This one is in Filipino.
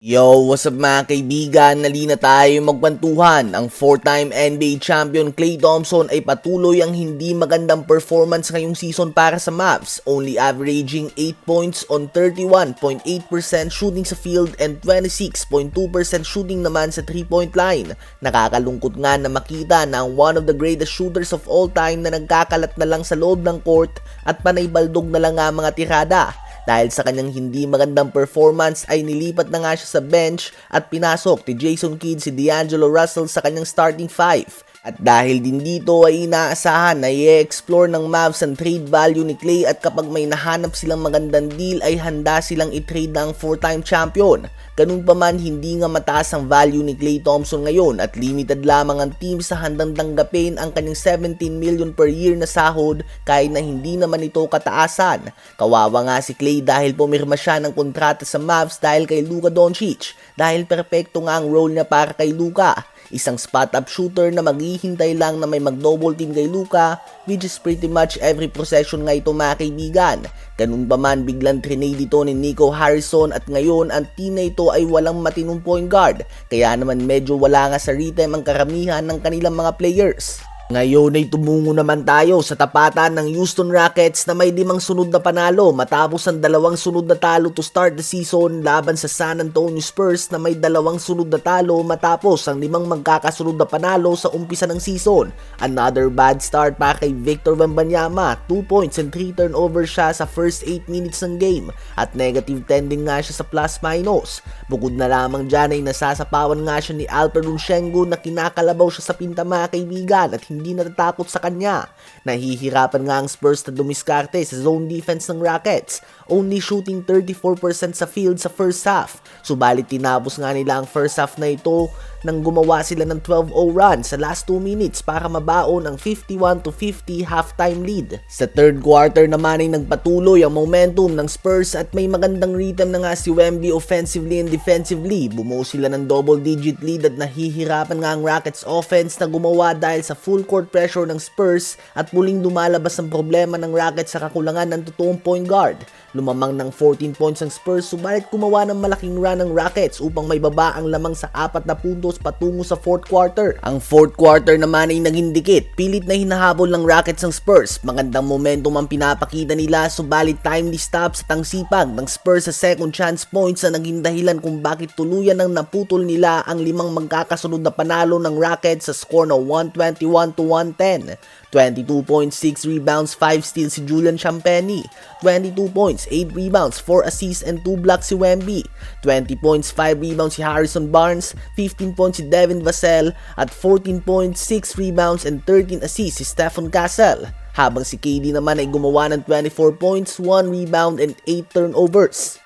Yo, what's up mga kaibigan? Nali na tayo magkwentuhan. Ang four-time NBA champion Klay Thompson ay patuloy ang hindi magandang performance ngayong season para sa Mavs, only averaging 8 points on 31.8% shooting sa field and 26.2% shooting naman sa 3-point line. Nakakalungkot nga na makita na ang one of the greatest shooters of all time na nagkakalat na lang sa loob ng court at panay baldog na lang nga mga tirada. Dahil sa kanyang hindi magandang performance ay nilipat na nga siya sa bench at pinasok ni Jason Kidd si D'Angelo Russell sa kanyang starting five. At dahil din dito ay inaasahan na i-explore ng Mavs ang trade value ni Clay at kapag may nahanap silang magandang deal ay handa silang i-trade ng four-time champion. Ganun pa man hindi nga mataas ang value ni Clay Thompson ngayon at limited lamang ang team sa handang tanggapin ang kanyang 17 million per year na sahod kahit na hindi naman ito kataasan. Kawawa nga si Clay dahil pumirma siya ng kontrata sa Mavs dahil kay Luka Doncic dahil perpekto nga ang role niya para kay Luka. Isang spot-up shooter na maghihintay lang na may mag-double team kay Luka, which is pretty much every possession nga ito mga kaibigan. Ganun pa man biglang trinade ito ni Nico Harrison at ngayon ang team na ito ay walang matinong point guard, kaya naman medyo wala nga sa rhythm ang karamihan ng kanilang mga players. Ngayon ay tumungo naman tayo sa tapatan ng Houston Rockets na may limang sunod na panalo matapos ang dalawang sunod na talo to start the season laban sa San Antonio Spurs na may dalawang sunod na talo matapos ang limang magkakasunod na panalo sa umpisa ng season. Another bad start pa kay Victor Wembanyama, 2 points and 3 turnovers siya sa first 8 minutes ng game at negative 10 din nga siya sa plus minus. Bukod na lamang dyan ay nasasapawan nga siya ni Alperen Sengun na kinakalabaw siya sa pinta mga kaibigan at hindi natatakot sa kanya. Nahihirapan nga ang Spurs na dumiskarte sa zone defense ng Rockets, only shooting 34% sa field sa first half. Subalit tinapos nga nila ang first half na ito nang gumawa sila ng 12-0 run sa last 2 minutes para mabaon ang 51 50 halftime lead. Sa third quarter naman ay nagpatuloy ang momentum ng Spurs at may magandang rhythm na nga si Wemby offensively and defensively. Bumuo sila ng double digit lead at nahihirapan nga ang Rockets offense na gumawa dahil sa full court pressure ng Spurs at muling lumalabas ang problema ng Rockets sa kakulangan ng totoong point guard. Lumamang ng 14 points ang Spurs subalit gumawa ng malaking run ng Rockets upang may baba ang lamang sa apat na puntos patungo sa fourth quarter. Ang fourth quarter naman ay naging dikit. Pilit na hinahabol ng Rockets ang Spurs. Magandang momentum ang pinapakita nila subalit timely stops at ang sipag ng Spurs sa second chance points na naging dahilan kung bakit tuluyan nang naputol nila ang limang magkakasunod na panalo ng Rockets sa score na 121 to 110. 22.6 rebounds, 5 steals si Julian Champagny. 22 points, 8 rebounds, 4 assists and 2 blocks si Wemby. 20 points, 5 rebounds si Harrison Barnes, 15 points si Devin Vassell at 14.6 rebounds and 13 assists si Stephen Castle. Habang si KD naman ay gumawa ng 24 points, 1 rebound and 8 turnovers.